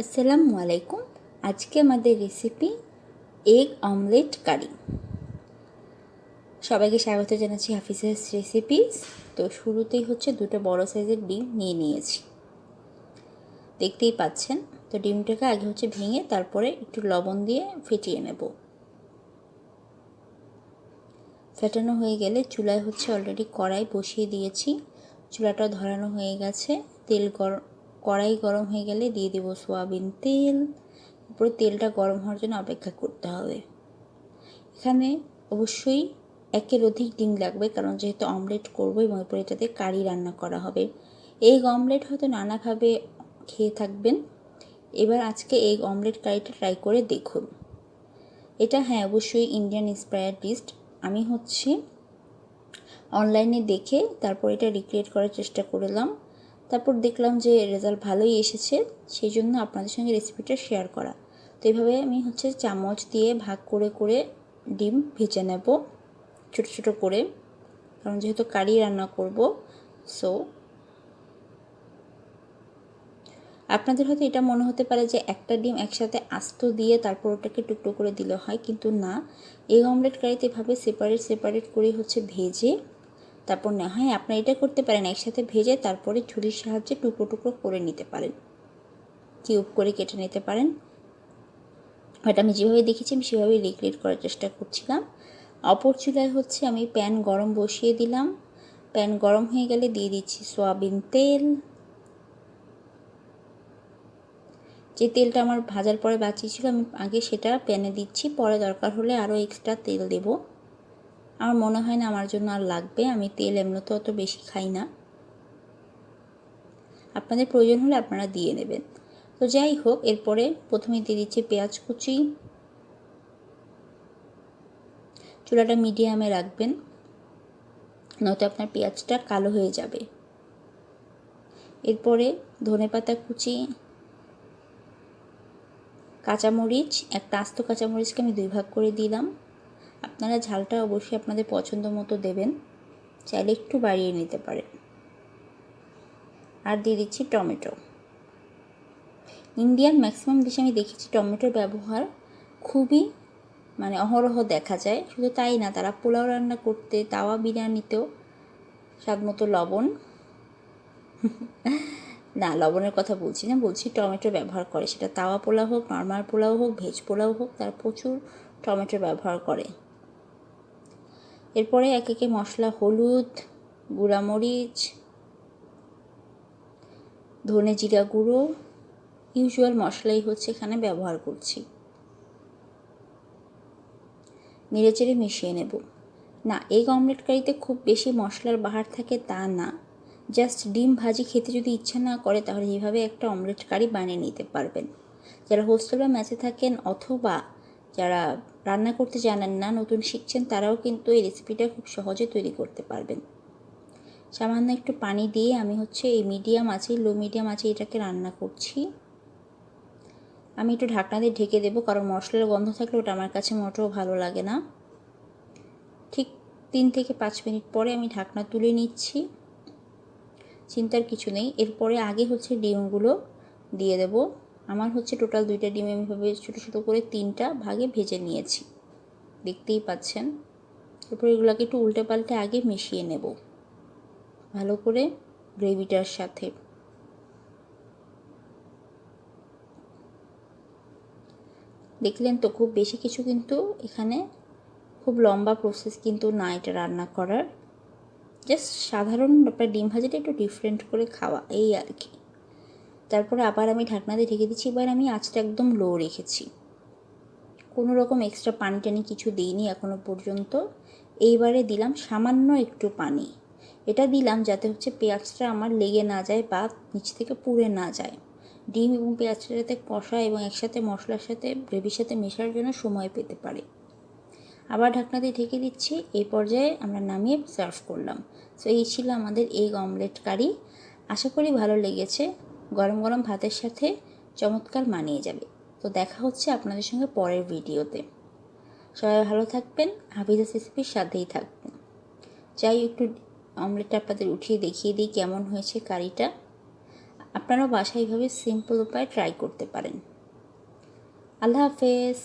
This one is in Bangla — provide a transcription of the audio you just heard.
আসসালামু আলাইকুম আজকে আমাদের রেসিপি এগ অমলেট কারি সবাইকে স্বাগত জানাচ্ছি হাফিজেস রেসিপিস তো শুরুতেই হচ্ছে দুটো বড় সাইজের ডিম নিয়ে নিয়েছি। দেখতেই পাচ্ছেন, তো ডিমটাকে আগে হচ্ছে ভেঙে তারপরে একটু লবণ দিয়ে ফেটিয়ে নেব। ফেটানো হয়ে গেলে চুলায় হচ্ছে অলরেডি কড়াই বসিয়ে দিয়েছি। চুলাটা ধরানো হয়ে গেছে, তেল গরম কড়াই গরম হয়ে গেলে দিয়ে দেবো সোয়াবিন তেল। উপরে তেলটা গরম হওয়ার জন্য অপেক্ষা করতে হবে। এখানে অবশ্যই একের অধিক ডিম লাগবে, কারণ যেহেতু অমলেট করব এবং এরপরে এটাতে কারি রান্না করা হবে। এই অমলেট হয়তো নানাভাবে খেয়ে থাকবেন। এবার আজকে এই অমলেট কারিটা ট্রাই করে দেখুন। এটা হ্যাঁ অবশ্যই ইন্ডিয়ান ইন্সপায়ার ডিস্ট আমি হচ্ছে অনলাইনে দেখে তারপর এটা রিক্রিয়েট করার চেষ্টা করলাম। তারপর দেখলাম যে রেজাল্ট ভালোই এসেছে, সেই জন্য আপনাদের সঙ্গে রেসিপিটা শেয়ার করা। তো এইভাবে আমি হচ্ছে চামচ দিয়ে ভাগ করে করে ডিম ভেজে নেব, ছোটো ছোটো করে। কারণ যেহেতু কারি রান্না করব সো আপনাদের হয়তো এটা মনে হতে পারে যে একটা ডিম একসাথে আস্ত দিয়ে তারপর ওটাকে টুকরো করে দিলে হয়, কিন্তু না। এই অমলেট কারিতে এভাবে সেপারেট সেপারেট করে হচ্ছে ভেজে তারপর না হয় আপনারা এটা করতে পারেন, একসাথে ভেজে তারপরে ছুরির সাহায্যে টুকরো টুকরো করে নিতে পারেন। কিউব করে কেটে নিতে পারেন। হয়তো আমি যেভাবে দেখেছি, আমি সেভাবেই রিক্রিয়েট করার চেষ্টা করছিলাম। অপর চুলায় হচ্ছে আমি প্যান গরম বসিয়ে দিলাম। প্যান গরম হয়ে গেলে দিয়ে দিচ্ছি সয়াবিন তেল। যে তেলটা আমার ভাজার পরে বাঁচিয়েছিল, আমি আগে সেটা প্যানে দিচ্ছি, পরে দরকার হলে আরও এক্সট্রা তেল দেবো। আমার মনে হয় না আমার জন্য আর লাগবে। আমি তেল এমনিতে অত বেশি খাই না। আপনাদের প্রয়োজন হলে আপনারা দিয়ে নেবেন। তো যাই হোক, এরপরে প্রথমে দিয়ে দিচ্ছি পেঁয়াজ কুচি। চুলাটা মিডিয়ামে রাখবেন। নয়তো আপনার পেঁয়াজটা কালো হয়ে যাবে। এরপরে ধনে পাতা কুচি, কাঁচামরিচ, একটা আস্ত কাঁচামরিচকে আমি দুই ভাগ করে দিলাম। আপনারা ঝালটা অবশ্যই আপনাদের পছন্দ মতো দেবেন। চাইলে একটু বাড়িয়ে নিতে পারেন। আর দিয়ে দিচ্ছি টমেটো। ইন্ডিয়ান ম্যাক্সিমাম দেশে আমি দেখেছি টমেটোর ব্যবহার খুবই মানে অহরহ দেখা যায়। শুধু তাই না, তারা পোলাও রান্না করতে, তাওয়া বিরিয়ানিতেও স্বাদ মতো লবণ। না, লবণের কথা বলছি না, বলছি টমেটো ব্যবহার করে। সেটা তাওয়া পোলাও হোক, নর্মাল পোলাও হোক, ভেজ পোলাও হোক, তারা প্রচুর টমেটো ব্যবহার করে। এরপরে এক একে মশলা, হলুদ গুঁড়ামরিচ ধনে জিরা গুঁড়ো, ইউজুয়াল মশলাই হচ্ছে এখানে ব্যবহার করছি। নেড়ে চেড়ে মিশিয়ে নেব। না, এই অমলেট কারিতে খুব বেশি মশলার বাহার থাকে তা না। জাস্ট ডিম ভাজি খেতে যদি ইচ্ছা না করে, তাহলে এইভাবে একটা অমলেট কারি বানিয়ে নিতে পারবেন। যারা হোস্টেল বা ম্যাচে থাকেন অথবা যারা রান্না করতে জানেন না, নতুন শিখছেন, তারাও কিন্তু এই রেসিপিটা খুব সহজে তৈরি করতে পারবেন। সামান্য একটু পানি দিয়ে আমি হচ্ছে এই মিডিয়াম আছে লো মিডিয়াম আছে, এটাকে রান্না করছি। আমি একটু ঢাকনা দিয়ে ঢেকে দেবো, কারণ মশলার গন্ধ থাকলে ওটা আমার কাছে মোটেও ভালো লাগে না। ঠিক তিন থেকে পাঁচ মিনিট পরে আমি ঢাকনা তুলে নিচ্ছি। চিন্তার কিছু নেই। এরপরে আগে হচ্ছে ডিমগুলো দিয়ে দেবো। আমার হচ্ছে টোটাল দুইটা ডিম আমি ভাবে ছোটো ছোটো করে তিনটা ভাগে ভেজে নিয়েছি। দেখতেই পাচ্ছেন। এরপর এগুলোকে একটু উল্টে পাল্টে আগে মিশিয়ে নেব। ভালো করে গ্রেভিটার সাথে। দেখলেন তো, খুব বেশি কিছু কিন্তু এখানে খুব লম্বা প্রসেস কিন্তু না এটা রান্না করার। জাস্ট সাধারণ আপনার ডিম ভাজিটা একটু ডিফারেন্ট করে খাওয়া, এই আর কি। তারপরে আবার আমি ঢাকনা দিয়ে ঢেকে দিচ্ছি, এবার আমি আঁচটা একদম লো রেখেছি। কোনো রকম এক্সট্রা পানি টানি কিছু দিইনি এখনও পর্যন্ত। এইবারে দিলাম সামান্য একটু পানি। এটা দিলাম যাতে হচ্ছে পেঁয়াজটা আমার লেগে না যায় বা নিচ থেকে পুড়ে না যায়। ডিম এবং পেঁয়াজটা যাতে কষা এবং একসাথে মশলার সাথে গ্রেভির সাথে মেশার জন্য সময় পেতে পারে। আবার ঢাকনা দিয়ে ঢেকে দিচ্ছি, এই পর্যায়ে আমরা নামিয়ে সার্ভ করলাম। সো এই ছিল আমাদের এগ অমলেট কারি আশা করি ভালো লেগেছে। গরম গরম ভাতের সাথে চমৎকার মানিয়ে যাবে। তো দেখা হচ্ছে আপনাদের সঙ্গে পরের ভিডিওতে। সবাই ভালো থাকবেন, হাফিজা রেসিপির সাথেই থাকবেন। যাই একটু অমলেটটা আপনাদের উঠিয়ে দেখিয়ে দিই কেমন হয়েছে কারিটা। আপনারাও বাসায় এইভাবে সিম্পল উপায়ে ট্রাই করতে পারেন। আল্লাহ হাফেজ।